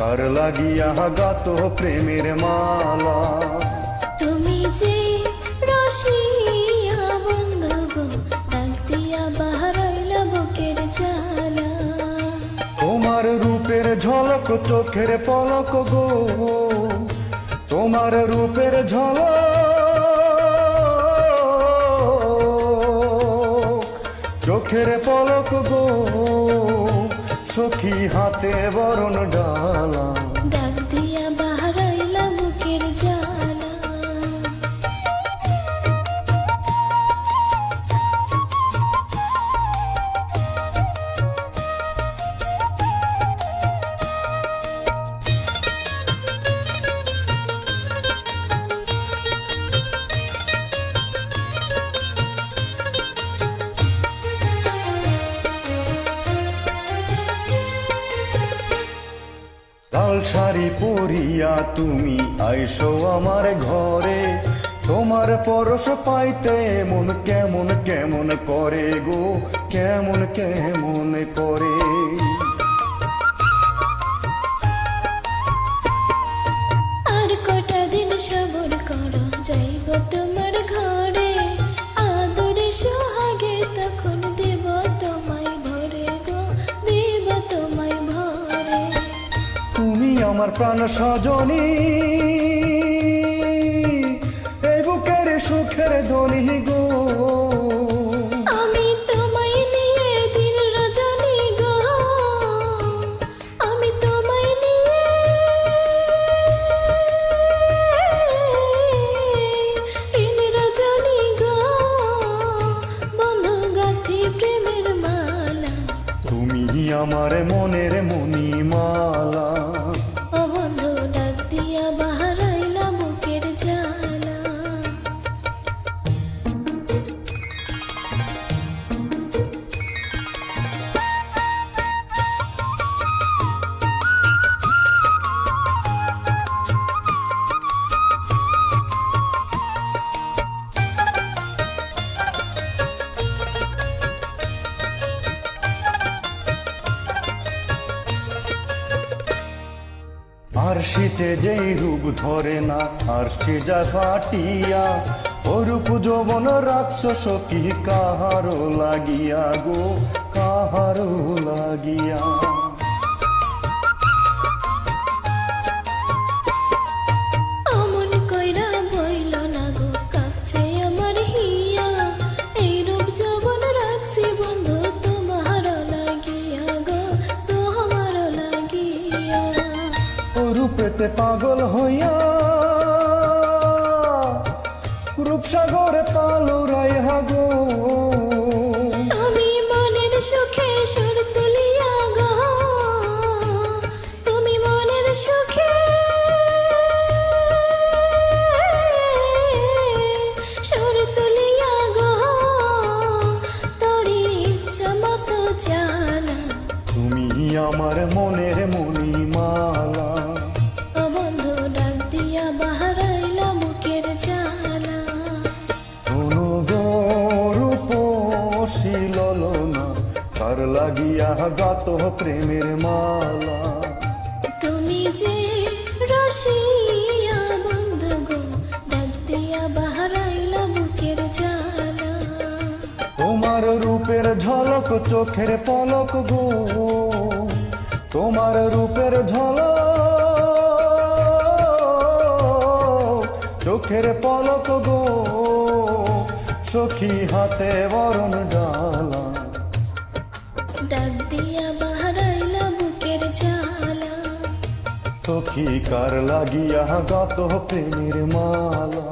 লাগিয়া গাত প্রেমের মালা তুমি যে রসিয়া বন্ধু গো ডাক দিয়া বাহারাইল বুকের জালা তোমার রূপের ঝলক চোখের পলক গো তোমার রূপের ঝলক সখী হাতে বরণ ডালা। শাড়ি পরিয়া তুমি আইসো আমার ঘরে। তোমার পরশ পাইতে মন কেমন কেমন করে গো, কেমন কেমন করে। আমার প্রাণ সজনী। আর শীতে যেই রূপ ধরে না, আর সে যা ফাটিয়া, ওরূপ যৌবন রাক্ষস সখী কাহারো লাগিয়া গো, কাহারো লাগিয়া। রূপেতে পাগল হইয়া রূপসাগরে পালো রাইহা গো তুমি মনের সুখে সুর তুলিয়া গো। তুমি মনের সুখে সুর তুলিয়া গো। তোরি ইচ্ছা মতো জানা। তুমি আমার মনের মণিমালা। গাত প্রেমের মালা। তুমি যে রসিয়া বন্ধু গো ডাক দিয়া বাহারাইলা বুকের জ্বালা। তোমার রূপের ঝলক চোখের পলক গো। তোমার রূপের ঝলক চোখের পলক গো। সখী হাতে বরণ ডালা। সখী কার লাগিয়া গত প্রেমের মালা?